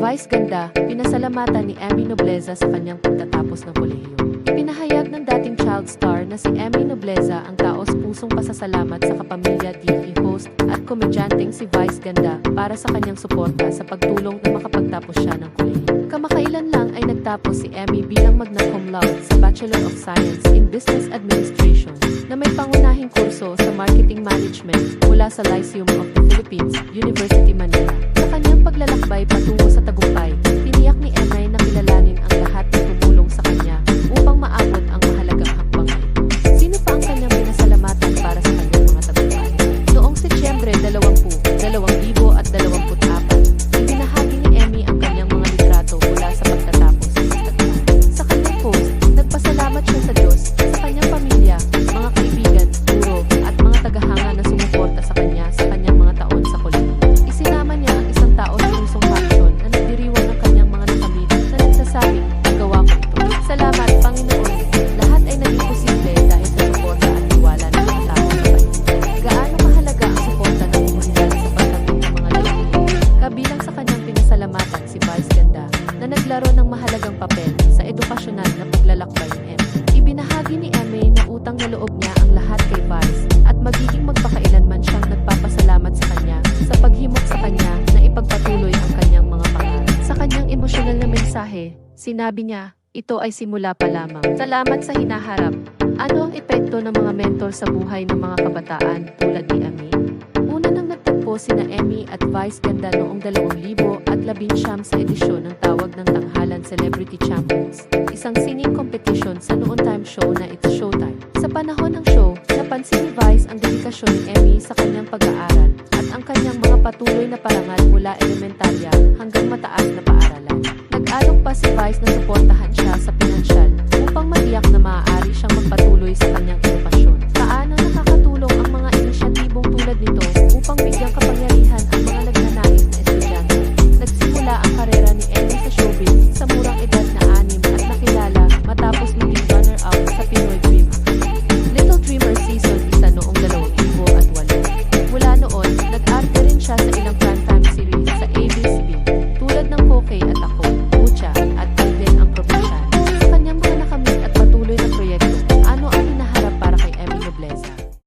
Vice Ganda, pinasalamatan ni Emmy Nobleza sa kanyang pagtatapos ng kolehiyo. Ipinahayag ng dating child star na si Emmy Nobleza ang taos pusong pasasalamat sa kapamilya TV host at komedyanteng si Vice Ganda para sa kanyang suporta sa pagtulong na makapagtapos siya ng nagtapos si Emmy bilang magna cum laude sa Bachelor of Science in Business Administration na may pangunahing kurso sa Marketing Management mula sa Lyceum of the Philippines, University Manila. Sa kanyang paglalakbay patungo sa tagumpay, naglaro ng mahalagang papel sa edukasyonal na paglalakbay ni Emmy. Ibinahagi ni Emmy na utang na loob niya ang lahat kay Vice at magiging magpakailanman siyang nagpapasalamat sa kanya sa paghimok sa kanya na ipagpatuloy ang kanyang mga pangarap. Sa kanyang emosyonal na mensahe, sinabi niya, ito ay simula pa lamang. Salamat sa hinaharap. Ano ang epekto ng mga mentor sa buhay ng mga kabataan tulad ni Emmy? Una nang nagtagpo sina Emmy at Vice Ganda noong 2000 at labinsyam sa edisyon ng tawag ng Tanghalan Celebrity Champions, isang singing competition sa noon time show na It's Showtime. Sa panahon ng show, napansin ni Vice ang dedikasyon ni Emmy sa kanyang pag-aaral at ang kanyang mga patuloy na parangal mula elementarya hanggang mataas na paaralan. Nag-alok pa si Vice na suportahan siya sa pinansyal